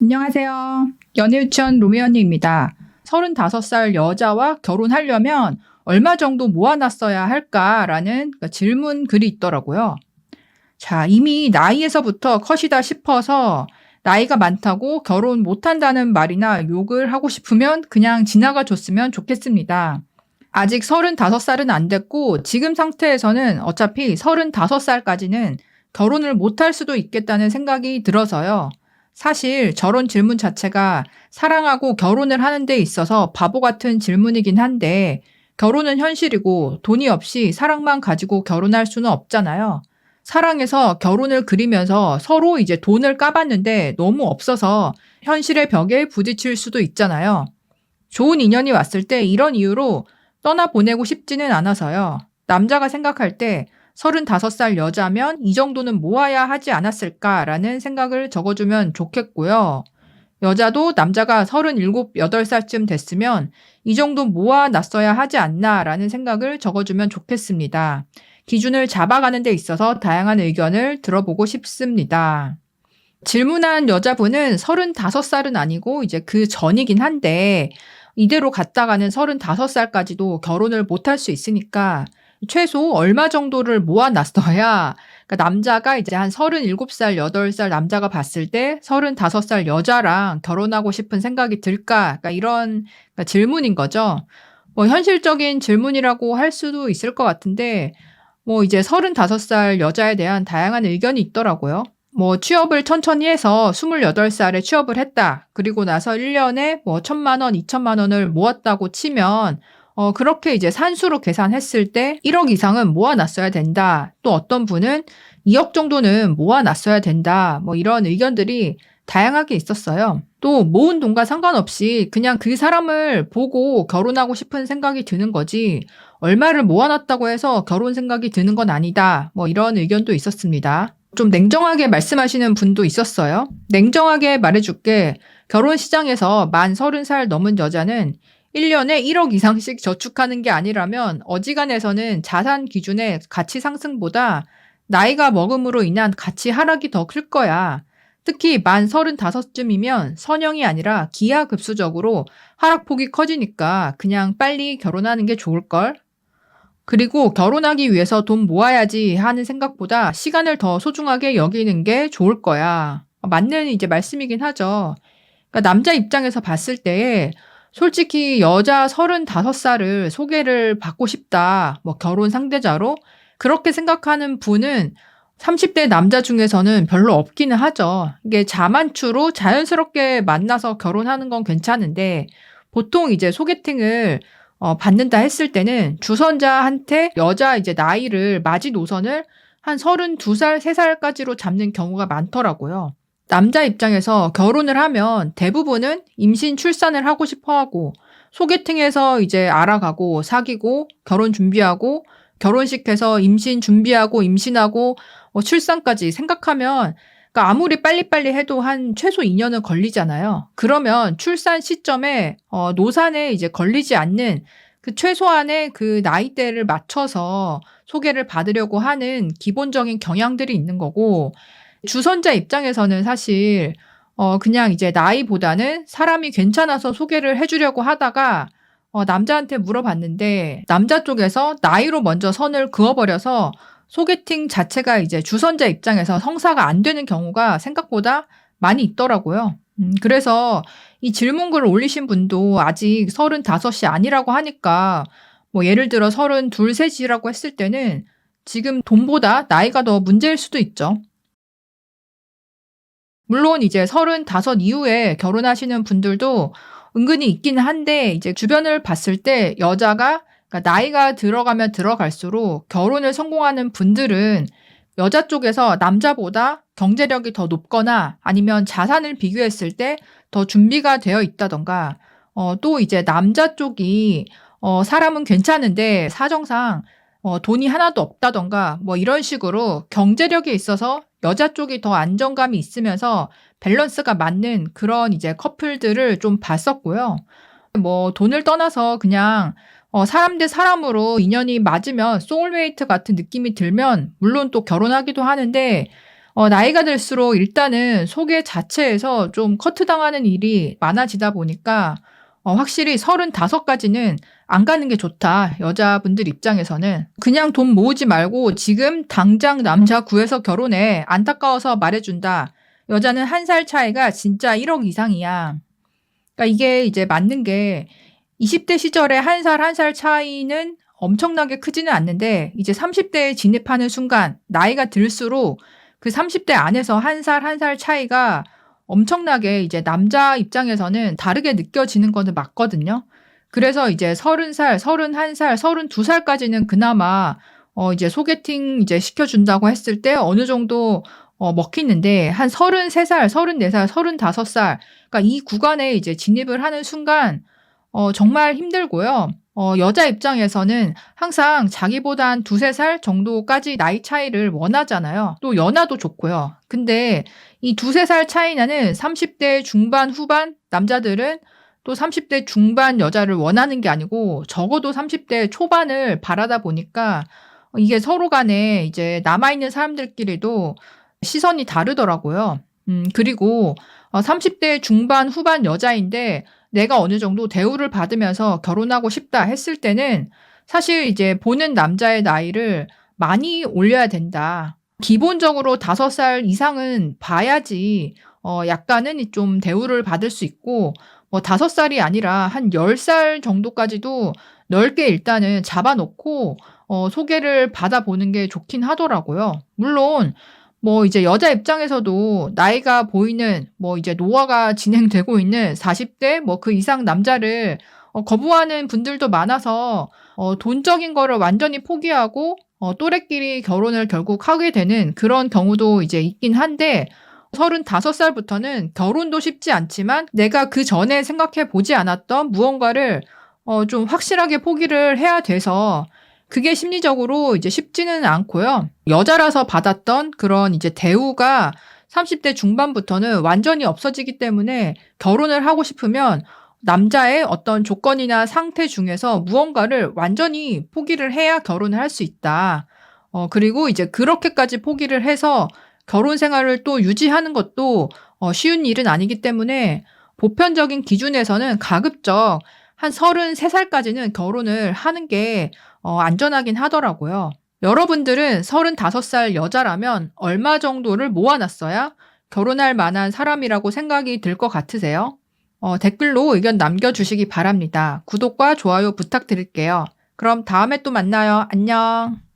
안녕하세요. 연애유치원 로미 언니입니다. 35살 여자와 결혼하려면 얼마 정도 모아놨어야 할까라는 그 질문 글이 있더라고요. 자, 이미 나이에서부터 컷이다 싶어서 나이가 많다고 결혼 못한다는 말이나 욕을 하고 싶으면 그냥 지나가 줬으면 좋겠습니다. 아직 35살은 안 됐고 지금 상태에서는 어차피 35살까지는 결혼을 못할 수도 있겠다는 생각이 들어서요. 사실 저런 질문 자체가 사랑하고 결혼을 하는 데 있어서 바보 같은 질문이긴 한데 결혼은 현실이고 돈이 없이 사랑만 가지고 결혼할 수는 없잖아요. 사랑해서 결혼을 그리면서 서로 이제 돈을 까봤는데 너무 없어서 현실의 벽에 부딪힐 수도 있잖아요. 좋은 인연이 왔을 때 이런 이유로 떠나보내고 싶지는 않아서요. 남자가 생각할 때 35살 여자면 이 정도는 모아야 하지 않았을까라는 생각을 적어주면 좋겠고요. 여자도 남자가 37, 8살쯤 됐으면 이 정도 모아 놨어야 하지 않나라는 생각을 적어주면 좋겠습니다. 기준을 잡아가는 데 있어서 다양한 의견을 들어보고 싶습니다. 질문한 여자분은 35살은 아니고 이제 그 전이긴 한데 이대로 갔다가는 35살까지도 결혼을 못할 수 있으니까 최소 얼마 정도를 모아놨어야 그러니까 남자가 이제 한 37살, 8살 남자가 봤을 때 35살 여자랑 결혼하고 싶은 생각이 들까? 그러니까 이런 그러니까 질문인 거죠. 뭐 현실적인 질문이라고 할 수도 있을 것 같은데 뭐 이제 35살 여자에 대한 다양한 의견이 있더라고요. 뭐 취업을 천천히 해서 28살에 취업을 했다. 그리고 나서 1년에 뭐 1천만 원, 2천만 원을 모았다고 치면 어, 그렇게 이제 산수로 계산했을 때 1억 이상은 모아놨어야 된다. 또 어떤 분은 2억 정도는 모아놨어야 된다. 뭐 이런 의견들이 다양하게 있었어요. 또 모은 돈과 상관없이 그냥 그 사람을 보고 결혼하고 싶은 생각이 드는 거지 얼마를 모아놨다고 해서 결혼 생각이 드는 건 아니다. 뭐 이런 의견도 있었습니다. 좀 냉정하게 말씀하시는 분도 있었어요. 냉정하게 말해줄게. 결혼 시장에서 만 30살 넘은 여자는 1년에 1억 이상씩 저축하는 게 아니라면 어지간해서는 자산 기준의 가치 상승보다 나이가 먹음으로 인한 가치 하락이 더 클 거야. 특히 만 35쯤이면 선형이 아니라 기하급수적으로 하락폭이 커지니까 그냥 빨리 결혼하는 게 좋을걸? 그리고 결혼하기 위해서 돈 모아야지 하는 생각보다 시간을 더 소중하게 여기는 게 좋을 거야. 맞는 이제 말씀이긴 하죠. 그러니까 남자 입장에서 봤을 때 솔직히 여자 35살을 소개를 받고 싶다. 뭐 결혼 상대자로 그렇게 생각하는 분은 30대 남자 중에서는 별로 없기는 하죠. 이게 자만추로 자연스럽게 만나서 결혼하는 건 괜찮은데 보통 이제 소개팅을 어, 받는다 했을 때는 주선자한테 여자 이제 나이를 마지노선을 한 32살, 3살까지로 잡는 경우가 많더라고요. 남자 입장에서 결혼을 하면 대부분은 임신 출산을 하고 싶어 하고 소개팅에서 이제 알아가고 사귀고 결혼 준비하고 결혼식해서 임신 준비하고 임신하고 뭐 출산까지 생각하면 그러니까 아무리 빨리빨리 해도 한 최소 2년은 걸리잖아요. 그러면 출산 시점에 어, 노산에 이제 걸리지 않는 그 최소한의 그 나이대를 맞춰서 소개를 받으려고 하는 기본적인 경향들이 있는 거고 주선자 입장에서는 사실 어 그냥 이제 나이보다는 사람이 괜찮아서 소개를 해주려고 하다가 어 남자한테 물어봤는데 남자 쪽에서 나이로 먼저 선을 그어버려서 소개팅 자체가 이제 주선자 입장에서 성사가 안 되는 경우가 생각보다 많이 있더라고요. 음, 그래서 이 질문글을 올리신 분도 아직 35이 아니라고 하니까 뭐 예를 들어 32, 3이라고 했을 때는 지금 돈보다 나이가 더 문제일 수도 있죠. 물론 이제 35 이후에 결혼하시는 분들도 은근히 있기는 한데 이제 주변을 봤을 때 여자가 그러니까 나이가 들어가면 들어갈수록 결혼을 성공하는 분들은 여자 쪽에서 남자보다 경제력이 더 높거나 아니면 자산을 비교했을 때 더 준비가 되어 있다던가 어, 또 이제 남자 쪽이 어, 사람은 괜찮은데 사정상 어, 돈이 하나도 없다던가 뭐 이런 식으로 경제력에 있어서 여자 쪽이 더 안정감이 있으면서 밸런스가 맞는 그런 이제 커플들을 좀 봤었고요. 뭐 돈을 떠나서 그냥 어, 사람 대 사람으로 인연이 맞으면 소울메이트 같은 느낌이 들면 물론 또 결혼하기도 하는데 어, 나이가 들수록 일단은 소개 자체에서 좀 커트당하는 일이 많아지다 보니까 어, 확실히 35까지는 안 가는 게 좋다. 여자분들 입장에서는. 그냥 돈 모으지 말고 지금 당장 남자 구해서 결혼해. 안타까워서 말해준다. 여자는 한 살 차이가 진짜 1억 이상이야. 그러니까 이게 이제 맞는 게 20대 시절에 한 살 한 살 차이는 엄청나게 크지는 않는데 이제 30대에 진입하는 순간 나이가 들수록 그 30대 안에서 한 살 한 살 차이가 엄청나게 이제 남자 입장에서는 다르게 느껴지는 거는 맞거든요. 그래서 이제 30살, 31살, 32살까지는 그나마 어 이제 소개팅 이제 시켜준다고 했을 때 어느 정도 어 먹히는데 한 33살, 34살, 35살 그러니까 이 구간에 이제 진입을 하는 순간 어 정말 힘들고요. 어 여자 입장에서는 항상 자기보다 한 두세 살 정도까지 나이 차이를 원하잖아요. 또 연하도 좋고요. 근데 이 두세 살 차이 나는 30대 중반 후반 남자들은 또 30대 중반 여자를 원하는 게 아니고 적어도 30대 초반을 바라다 보니까 이게 서로 간에 이제 남아있는 사람들끼리도 시선이 다르더라고요. 음, 그리고 어, 30대 중반 후반 여자인데 내가 어느 정도 대우를 받으면서 결혼하고 싶다 했을 때는 사실 이제 보는 남자의 나이를 많이 올려야 된다. 기본적으로 다섯 살 이상은 봐야지 어 약간은 좀 대우를 받을 수 있고 뭐 다섯 살이 아니라 한 열 살 정도까지도 넓게 일단은 잡아 놓고 어 소개를 받아보는 게 좋긴 하더라고요. 물론 뭐 이제 여자 입장에서도 나이가 보이는 뭐 이제 노화가 진행되고 있는 40대 뭐 그 이상 남자를 어 거부하는 분들도 많아서 어 돈적인 거를 완전히 포기하고 어 또래끼리 결혼을 결국 하게 되는 그런 경우도 이제 있긴 한데 35살부터는 결혼도 쉽지 않지만 내가 그 전에 생각해 보지 않았던 무언가를 어 좀 확실하게 포기를 해야 돼서 그게 심리적으로 이제 쉽지는 않고요. 여자라서 받았던 그런 이제 대우가 30대 중반부터는 완전히 없어지기 때문에 결혼을 하고 싶으면 남자의 어떤 조건이나 상태 중에서 무언가를 완전히 포기를 해야 결혼을 할 수 있다. 어, 그리고 이제 그렇게까지 포기를 해서 결혼 생활을 또 유지하는 것도 어, 쉬운 일은 아니기 때문에 보편적인 기준에서는 가급적 한 33살까지는 결혼을 하는 게 어, 안전하긴 하더라고요. 여러분들은 35살 여자라면 얼마 정도를 모아놨어야 결혼할 만한 사람이라고 생각이 들 것 같으세요? 어, 댓글로 의견 남겨주시기 바랍니다. 구독과 좋아요 부탁드릴게요. 그럼 다음에 또 만나요. 안녕.